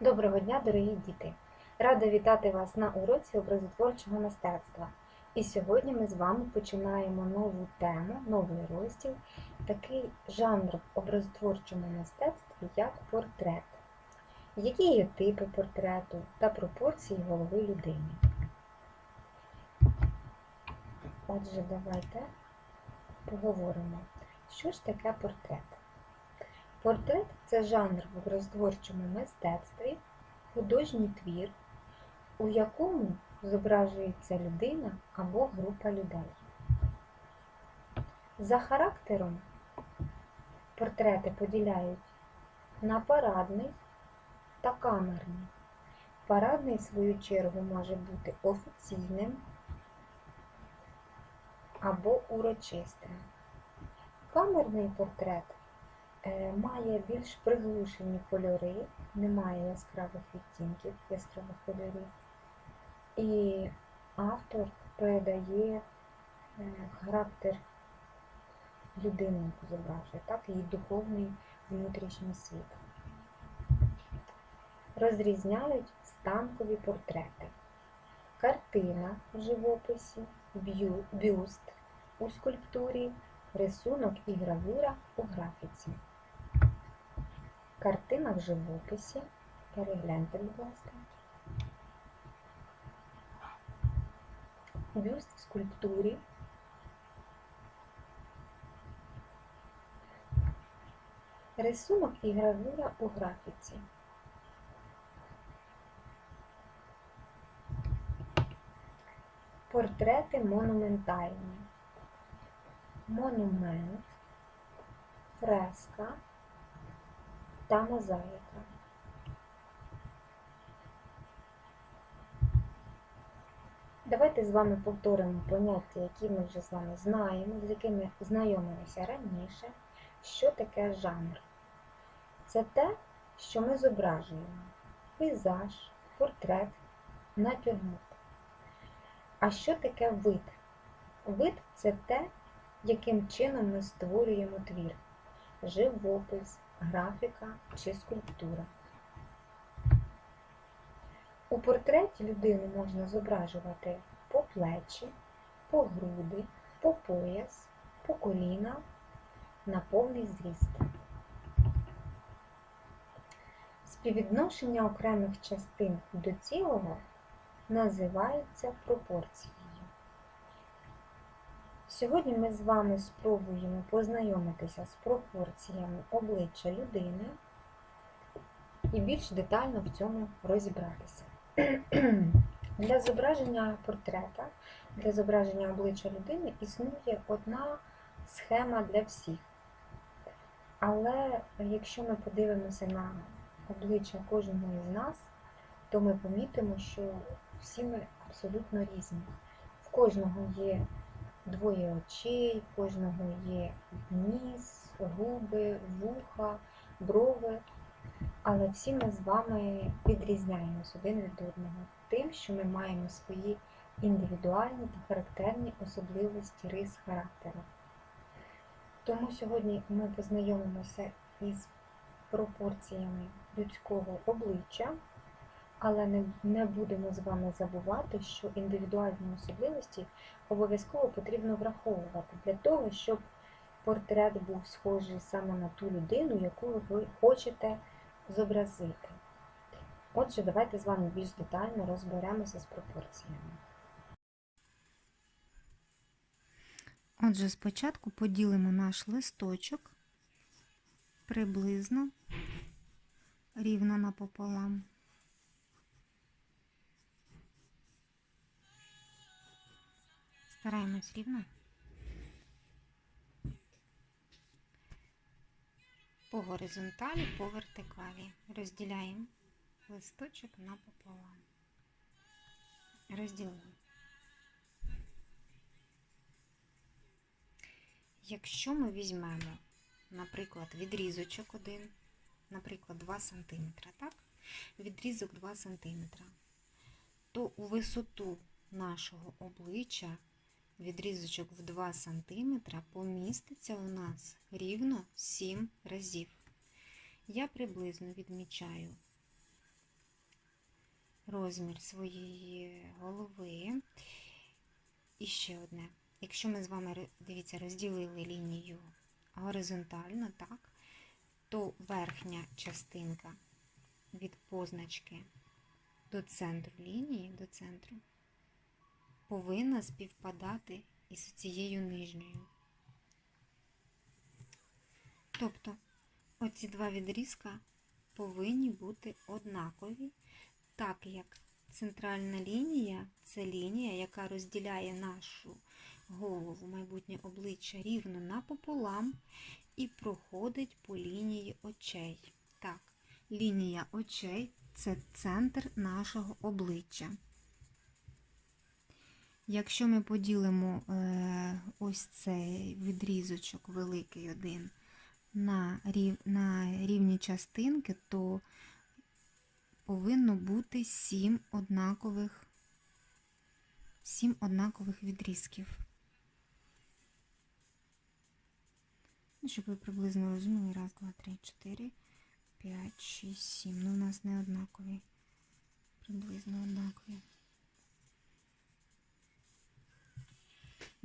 Доброго дня, дорогі діти! Рада вітати вас на уроці образотворчого мистецтва. І сьогодні ми з вами починаємо нову тему, новий розділ, такий жанр в образотворчому мистецтві, як портрет. Які є типи портрету та пропорції голови людини? Отже, давайте поговоримо, що ж таке портрет. Портрет це жанр в образотворчому мистецтві, художній твір, у якому зображується людина або група людей. За характером портрети поділяють на парадний та камерний. Парадний, в свою чергу, може бути офіційним або урочистим. Камерний портрет має більш приглушені кольори, немає яскравих відтінків, яскравих кольорів. І автор передає е, характер людини, яку зображує, так, її духовний внутрішній світ. Розрізняють станкові портрети. Картина в живописі, б'ю- бюст у скульптурі, рисунок і гравюра у графіці. Картина в живописі. Перегляньте, будь ласка. Бюст в скульптурі. Рисунок і гравюра у графіці. Портрети монументальні. Монумент, фреска та мозаїка. Давайте з вами повторимо поняття, які ми вже з вами знаємо, з якими знайомилися раніше. Що таке жанр? Це те, що ми зображуємо. Пейзаж, портрет, натюрморт. А що таке вид? Вид це те, яким чином ми створюємо твір. Живопис, графіка чи скульптура. У портреті людину можна зображувати по плечі, по груди, по пояс, по коліна, на повний зріст. Співвідношення окремих частин до цілого називається пропорцією. Сьогодні ми з вами спробуємо познайомитися з пропорціями обличчя людини і більш детально в цьому розібратися. Для зображення портрета, для зображення обличчя людини існує одна схема для всіх. Але якщо ми подивимося на обличчя кожного із нас, то ми помітимо, що всі ми абсолютно різні. В кожного є двоє очей, в кожного є ніс, губи, вуха, брови. Але всі ми з вами відрізняємось один від одного тим, що ми маємо свої індивідуальні та характерні особливості рис характеру. Тому сьогодні ми познайомимося із пропорціями людського обличчя, але не, не будемо з вами забувати, що індивідуальні особливості обов'язково потрібно враховувати для того, щоб портрет був схожий саме на ту людину, яку ви хочете зобразити. Отже, давайте з вами більш детально розберемося з пропорціями. Отже, спочатку поділимо наш листочок приблизно рівно напополам. Стараємось рівно. По горизонталі, по вертикалі. Розділяємо листочок напополам. Розділимо. Якщо ми візьмемо, наприклад, відрізочок один, наприклад, 2 см, так? Відрізок 2 см, то у висоту нашого обличчя відрізочок в 2 см поміститься у нас рівно 7 разів. Я приблизно відмічаю розмір своєї голови. І ще одне. Якщо ми з вами дивіться, розділили лінію горизонтально, так, то верхня частинка від позначки до центру лінії, до центру, повинна співпадати із цією нижньою. Тобто, оці два відрізка повинні бути однакові, так як центральна лінія це лінія, яка розділяє нашу голову, майбутнє обличчя рівно напополам і проходить по лінії очей. Так, лінія очей це центр нашого обличчя. Якщо ми поділимо е, ось цей відрізочок великий один на, рів, на рівні частинки, то повинно бути сім однакових, сім однакових відрізків. Ну, щоб ви приблизно розуміли, раз, два, три, чотири, п'ять, шість, сім. Ну, у нас не однакові. Приблизно однакові.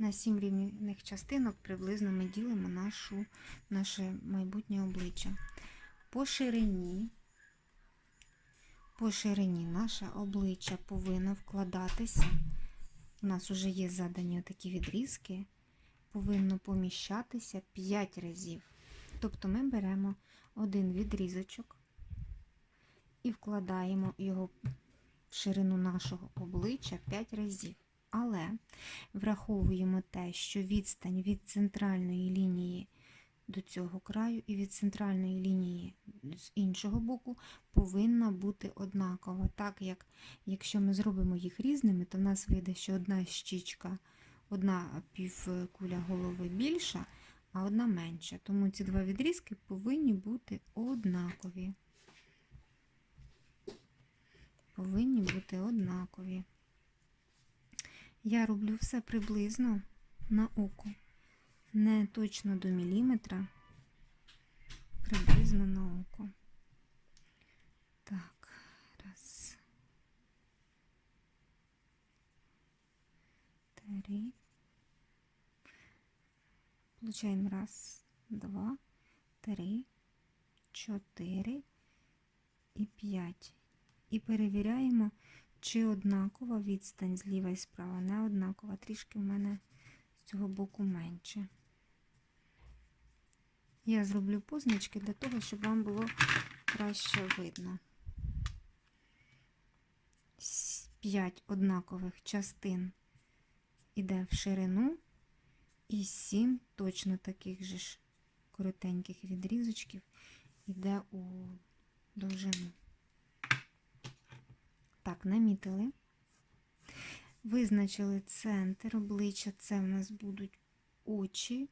На сім рівних частинок приблизно ми ділимо нашу, наше майбутнє обличчя. По ширині, по ширині наше обличчя повинно вкладатися. У нас вже є задані такі відрізки, повинно поміщатися 5 разів. Тобто ми беремо один відрізочок і вкладаємо його в ширину нашого обличчя 5 разів. Але враховуємо те, що відстань від центральної лінії до цього краю і від центральної лінії з іншого боку повинна бути однакова. Так як якщо ми зробимо їх різними, то в нас вийде, що одна щічка, одна півкуля голови більша, а одна менша. Тому ці два відрізки повинні бути однакові. Повинні бути однакові. Я роблю все приблизно на око. Не точно до міліметра, приблизно на око. Так, раз. Три. Получаємо раз, два, три, чотири і п'ять. І перевіряємо, чи однакова відстань зліва і справа. Не однакова, трішки в мене з цього боку менше. Я зроблю позначки для того, щоб вам було краще видно. 5 однакових частин іде в ширину, і 7 точно таких же ж коротеньких відрізочків іде у довжину. Так, намітили. Визначили центр обличчя, це в нас будуть очі.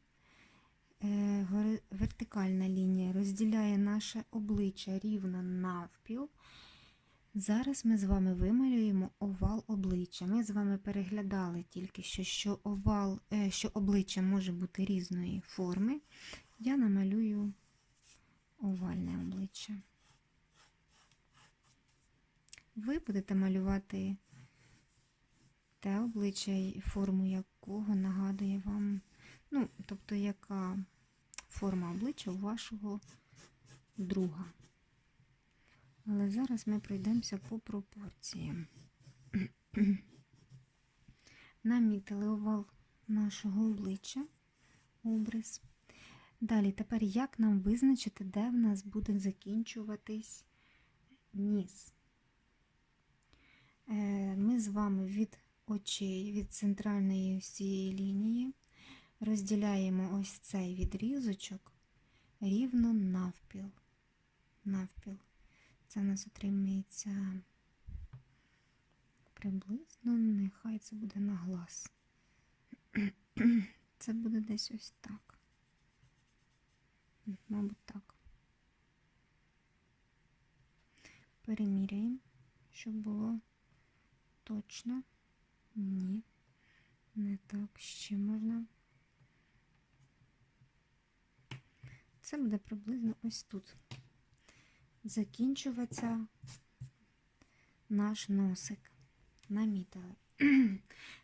Е, Вертикальна лінія розділяє наше обличчя рівно навпіл. Зараз ми з вами вималюємо овал обличчя. Ми з вами переглядали тільки що, що овал, е, що обличчя може бути різної форми. Я намалюю овальне обличчя. Ви будете малювати те обличчя форму якого нагадує вам, ну, тобто, яка форма обличчя у вашого друга. Але зараз ми пройдемося по пропорціям. Намітили овал нашого обличчя, образ. Далі, тепер як нам визначити, де в нас буде закінчуватись ніс? Е, Ми з вами від очей, від центральної цієї лінії розділяємо ось цей відрізочок рівно навпіл. Навпіл. Це у нас отримується приблизно, нехай це буде на глаз. Це буде десь ось так. Мабуть, так. Переміряємо, щоб було точно. Ні, не так. Ще можна. Це буде приблизно ось тут. Закінчуватися наш носик. Намітили.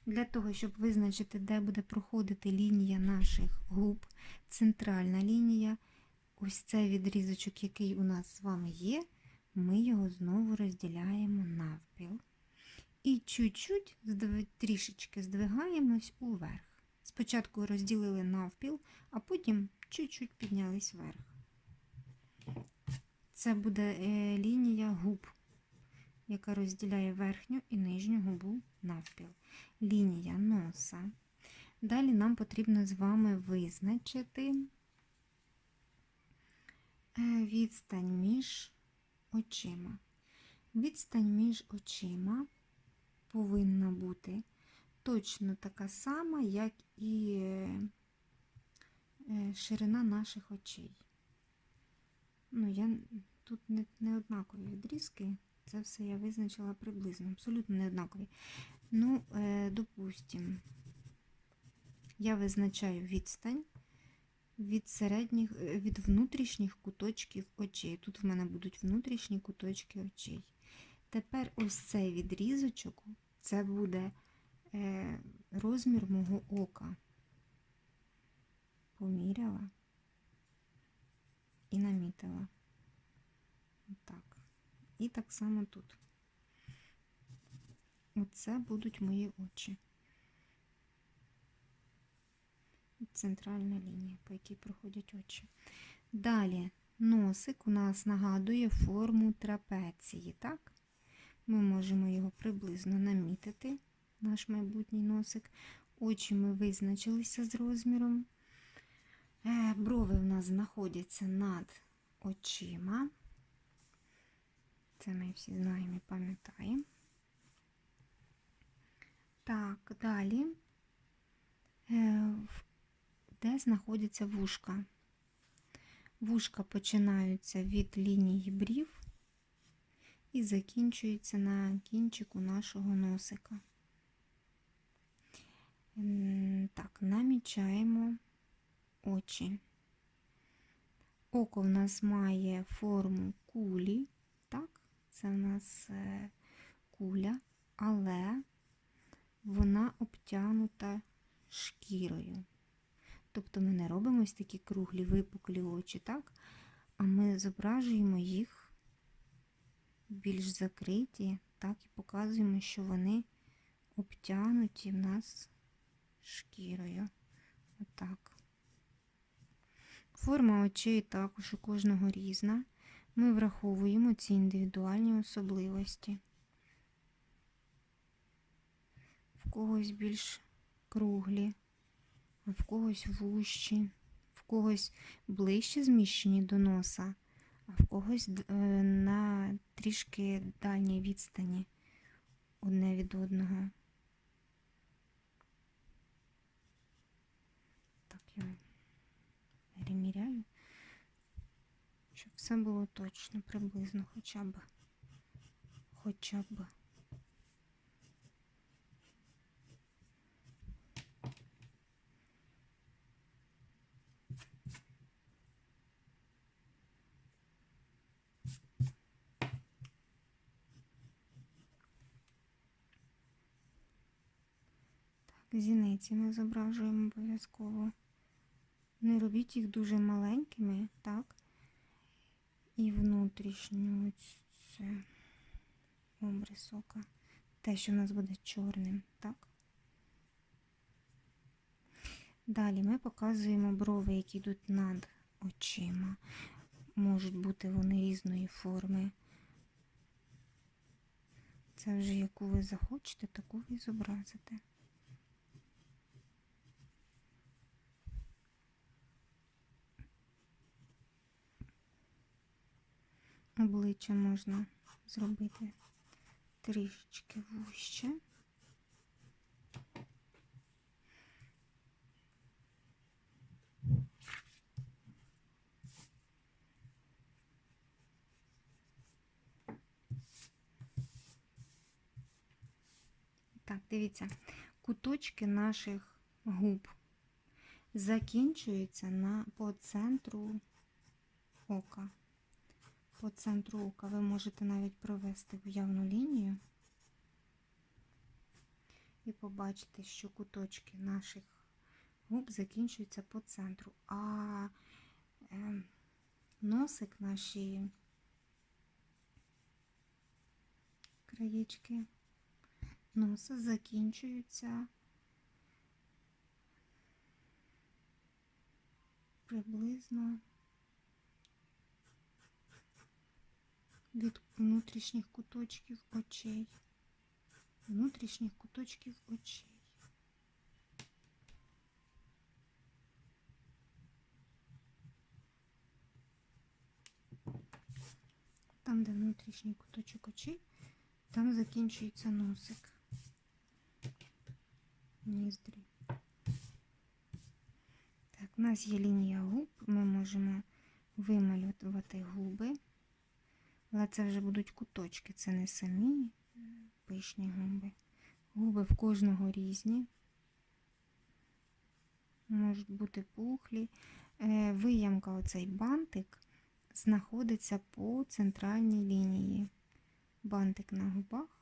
Для того, щоб визначити, де буде проходити лінія наших губ, центральна лінія, ось цей відрізочок, який у нас з вами є, ми його знову розділяємо навпіл. І чуть-чуть трішечки здвигаємось уверх. Спочатку розділили навпіл, а потім чуть-чуть піднялись вверх. Це буде е, лінія губ, яка розділяє верхню і нижню губу навпіл. Лінія носа. Далі нам потрібно з вами визначити е, відстань між очима. Відстань між очима повинна бути точно така сама, як і е, ширина наших очей. Ну, я тут не, не однакові відрізки. Це все я визначила приблизно, абсолютно не однакові. Ну, е, допустимо, я визначаю відстань від середніх, е, від внутрішніх куточків очей. Тут в мене будуть внутрішні куточки очей. Тепер ось цей відрізочок, це буде е, розмір мого ока. Поміряла і намітила. Так. І так само тут. Оце будуть мої очі. Центральна лінія, по якій проходять очі. Далі носик у нас нагадує форму трапеції, так? Ми можемо його приблизно намітити, наш майбутній носик. Очі ми визначилися з розміром. Е, Брови в нас знаходяться над очима. Це ми всі знаємо і пам'ятаємо. Так, далі. Е, Де знаходяться вушка? Вушка починаються від лінії брів і закінчуються на кінчику нашого носика. Так, намічаємо очі. Око в нас має форму кулі, так, це в нас е, куля, але вона обтянута шкірою. Тобто ми не робимо ось такі круглі випуклі очі, так? А ми зображуємо їх більш закриті, так, і показуємо, що вони обтянуті в нас шкірою. Отак. Форма очей також у кожного різна. Ми враховуємо ці індивідуальні особливості. В когось більш круглі, в когось вущі, в когось ближче зміщені до носа, а в когось е, на трішки дальній відстані одне від одного. Так, я переміряю, щоб все було точно, приблизно хоча б. Хоча б. Зіниці ми зображуємо обов'язково. Не робіть їх дуже маленькими, так? І внутрішню це обрис ока. Те, що в нас буде чорним, так? Далі ми показуємо брови, які йдуть над очима. Можуть бути вони різної форми. Це вже яку ви захочете, таку ви зобразите. Обличчя можна зробити трішечки вуще. Так, дивіться, куточки наших губ закінчуються на, по центру ока. По центру ока. Ви можете навіть провести уявну лінію і побачити, що куточки наших губ закінчуються по центру, а е, носик наші краєчки носа закінчуються приблизно від внутрішніх куточків очей. Внутрішніх куточків очей. Там, де внутрішній куточок очей, там закінчується носик. Ніздрі. Так, у нас є лінія губ, ми можемо вималювати губи, але це вже будуть куточки, це не самі пишні губи. Губи в кожного різні. Можуть бути пухлі. Е, Виямка, оцей бантик, знаходиться по центральній лінії. Бантик на губах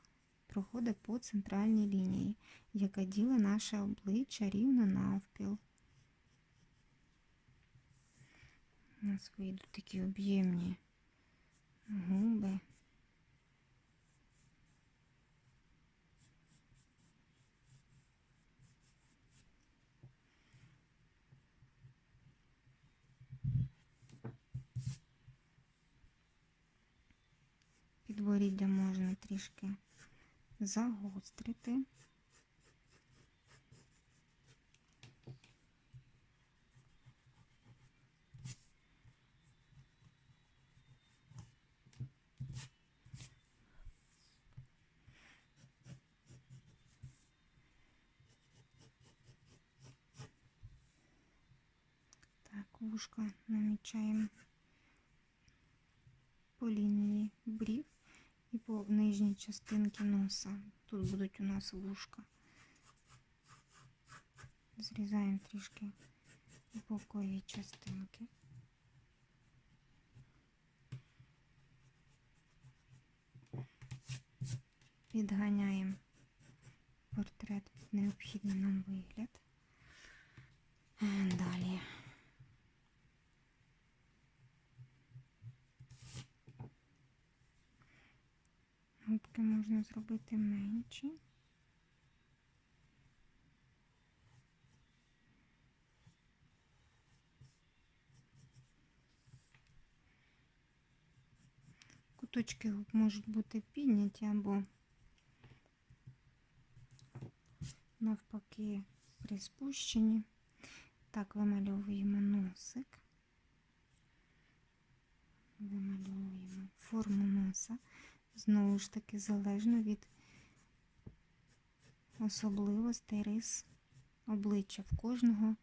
проходить по центральній лінії, яка ділить наше обличчя рівно навпіл. У нас вийдуть такі об'ємні губи. Підборіддя можна трішки загострити. Так, вушка намічаємо по лінії брів і по нижній частинці носа. Тут будуть у нас вушка. Зрізаємо трішки бокові частинки. Підганяємо портрет під необхідний нам вигляд. Далі. Губки можна зробити менші. Куточки можуть бути підняті або навпаки приспущені. Так, вимальовуємо носик. Вимальовуємо форму носа. Знову ж таки, залежно від особливостей рис обличчя в кожного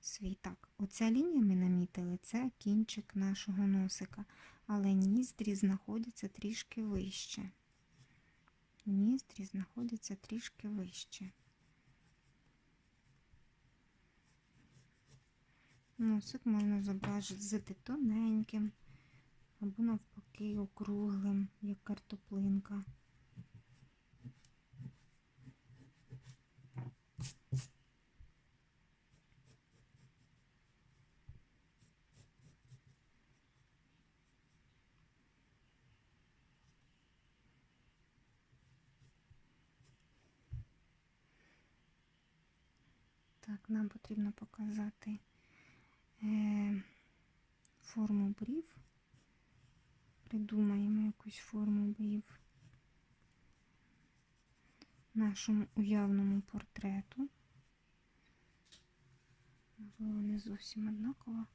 свій. Так, оця лінія ми намітили, це кінчик нашого носика, але ніздрі знаходяться трішки вище. Ніздрі знаходяться трішки вище. Носик можна зобразити тоненьким або навпаки округлим, як картоплинка. Так, нам потрібно показати е, форму брів. Придумаємо якусь форму брів нашому уявному портрету. Можливо, не зовсім однаково.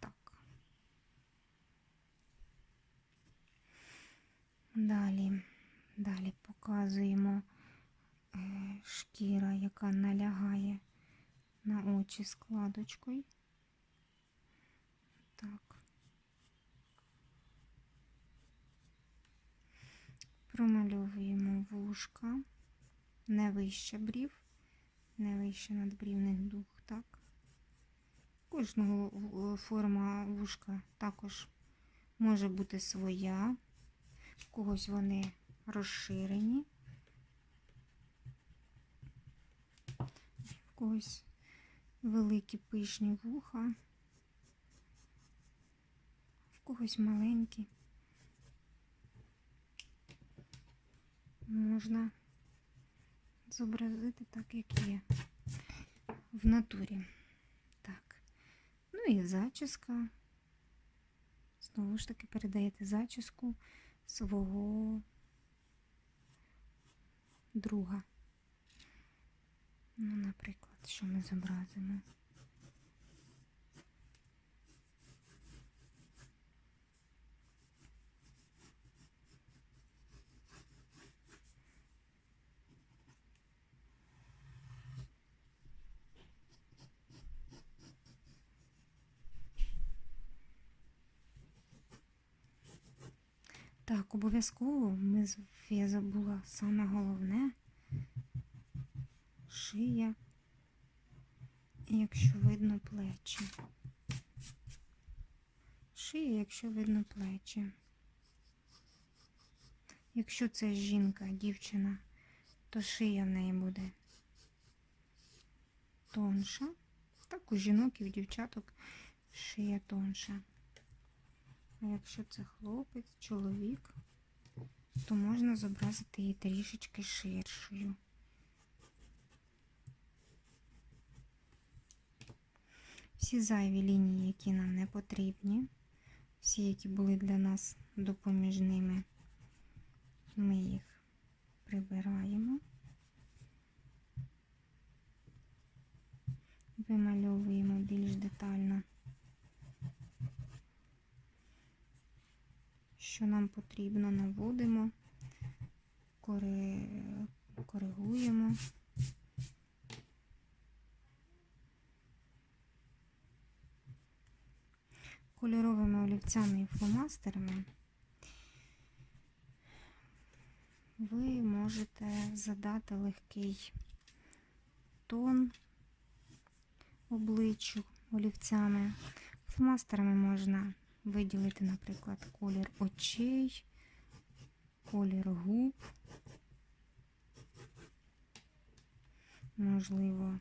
Так. Далі, далі показуємо е, шкіра, яка налягає на очі складочкою. Так. Промальовуємо вушка, не вище брів, не вище надбрівних дух, так. Кожного форма вушка також може бути своя. В когось вони розширені, в когось великі пишні вуха, в когось маленькі. Можна зобразити так, як є в натурі. Так. Ну і зачіска. Знову ж таки передаєте зачіску свого друга. Ну, наприклад, що ми зобразимо. Так, обов'язково ми з- я забула саме головне шия, якщо видно плечі. Шия, якщо видно плечі. Якщо це жінка, дівчина, то шия в неї буде тонша. Так, у жінок і у дівчаток шия тонша. А якщо це хлопець, чоловік, то можна зобразити її трішечки ширшою. Всі зайві лінії, які нам не потрібні, всі, які були для нас допоміжними, ми їх прибираємо, вимальовуємо більш детально. Що нам потрібно, наводимо, коригуємо. Кольоровими олівцями і фломастерами ви можете задати легкий тон обличчю олівцями. Фломастерами можна виділити, наприклад, колір очей, колір губ, можливо,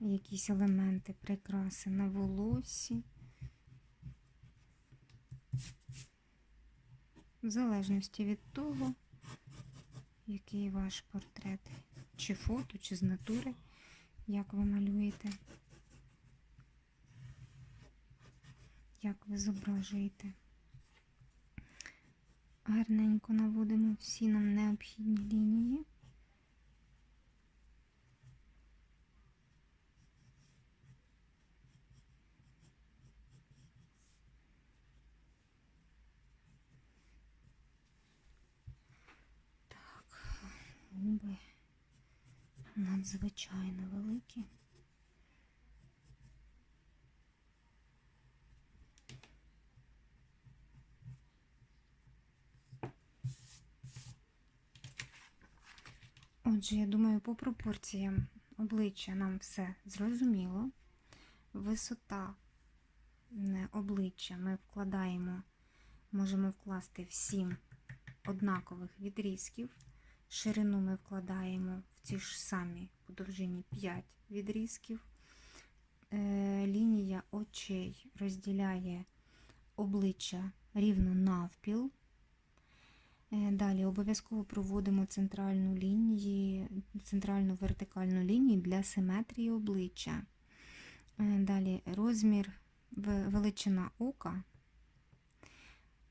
якісь елементи прикраси на волоссі. В залежності від того, який ваш портрет, чи фото, чи з натури, як ви малюєте. Як ви зображуєте. Гарненько наводимо всі нам необхідні лінії. Так, губи надзвичайно великі. Отже, я думаю, по пропорціям обличчя нам все зрозуміло. Висота обличчя ми вкладаємо, можемо вкласти в 7 однакових відрізків. Ширину ми вкладаємо в ті ж самі по довжині 5 відрізків. Е, Лінія очей розділяє обличчя рівно навпіл. Е, Далі обов'язково проводимо центральну лінію, центральну вертикальну лінію для симетрії обличчя. Е, Далі розмір, величина ока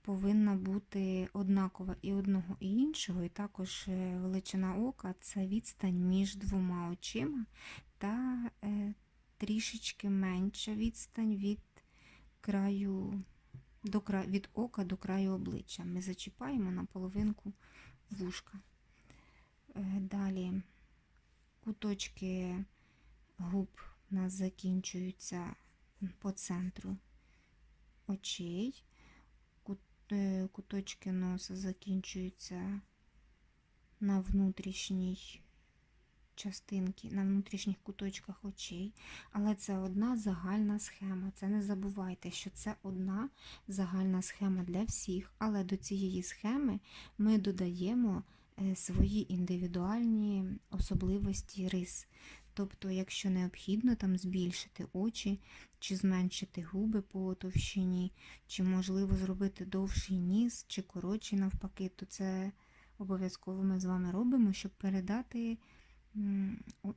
повинна бути однакова і одного, і іншого. І також е, величина ока це відстань між двома очима та трішечки менша відстань від краю до кра... від ока до краю обличчя. Ми зачіпаємо на половинку вушка. Е, Далі куточки губ у нас закінчуються по центру очей. Е, Куточки носа закінчуються на внутрішній частинки на внутрішніх куточках очей, але це одна загальна схема. Це не забувайте, що це одна загальна схема для всіх, але до цієї схеми ми додаємо е, свої індивідуальні особливості рис. Тобто, якщо необхідно там збільшити очі чи зменшити губи по товщині, чи можливо зробити довший ніс, чи коротший навпаки, то це обов'язково ми з вами робимо, щоб передати,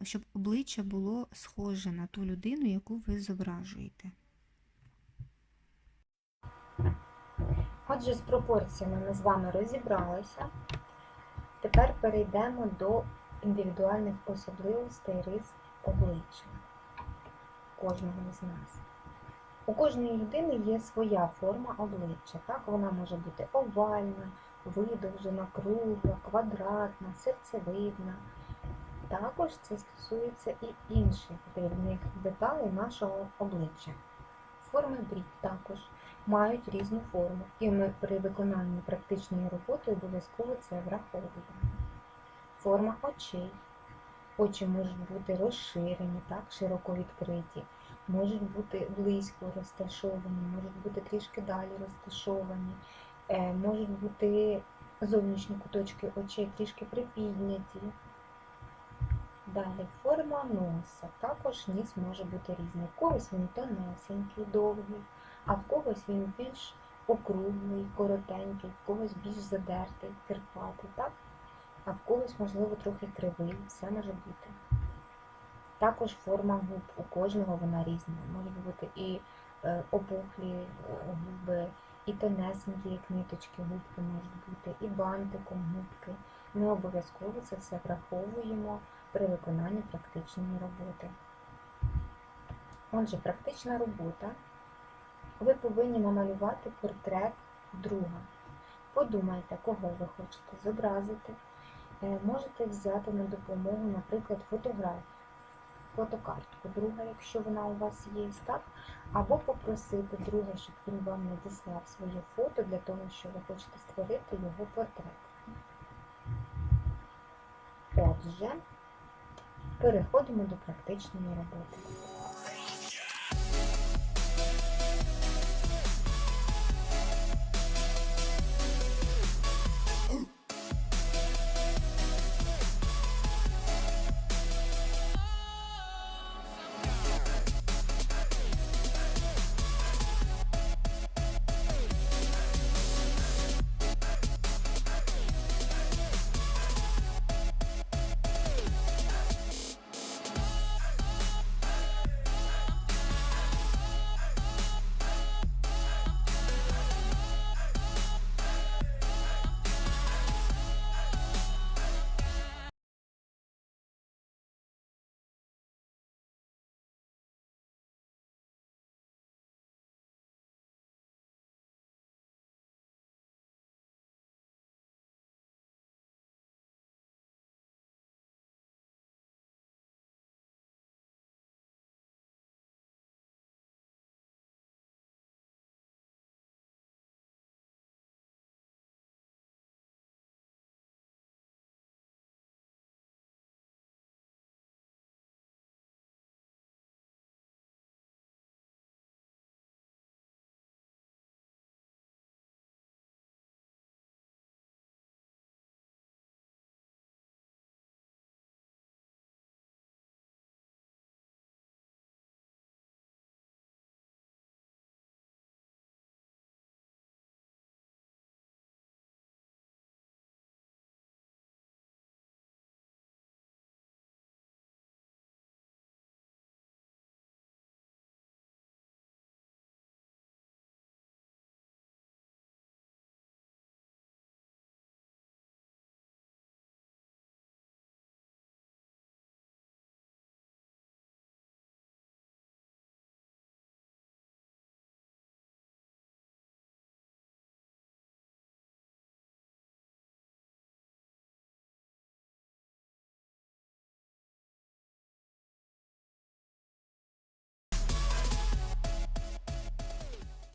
щоб обличчя було схоже на ту людину, яку ви зображуєте. Отже, з пропорціями ми з вами розібралися. Тепер перейдемо до індивідуальних особливостей рис обличчя кожного з нас. У кожної людини є своя форма обличчя. Так, вона може бути овальна, видовжена, кругла, квадратна, серцевидна. Також це стосується і інших дрібних деталей нашого обличчя. Форми брів також мають різну форму, і ми при виконанні практичної роботи обов'язково це враховуємо. Форма очей. Очі можуть бути розширені, так, широко відкриті, можуть бути близько розташовані, можуть бути трішки далі розташовані, е, можуть бути зовнішні куточки очей трішки припідняті. Далі форма носа. Також ніс може бути різний. В когось він тонесенький, довгий, а в когось він більш округлий, коротенький, в когось більш задертий, кирпатий, так? А в когось, можливо, трохи кривий, все може бути. Також форма губ у кожного вона різна. Можуть бути і е, опухлі е, губи, і тонесенькі, як ниточки губки можуть бути, і бантиком губки. Ми обов'язково це все враховуємо при виконанні практичної роботи. Отже, практична робота. Ви повинні намалювати портрет друга. Подумайте, кого ви хочете зобразити. Е, Можете взяти на допомогу, наприклад, фотографію, фотокартку друга, якщо вона у вас є, так? Або попросити друга, щоб він вам надіслав своє фото для того, що ви хочете створити його портрет. Отже, переходимо до практичної роботи.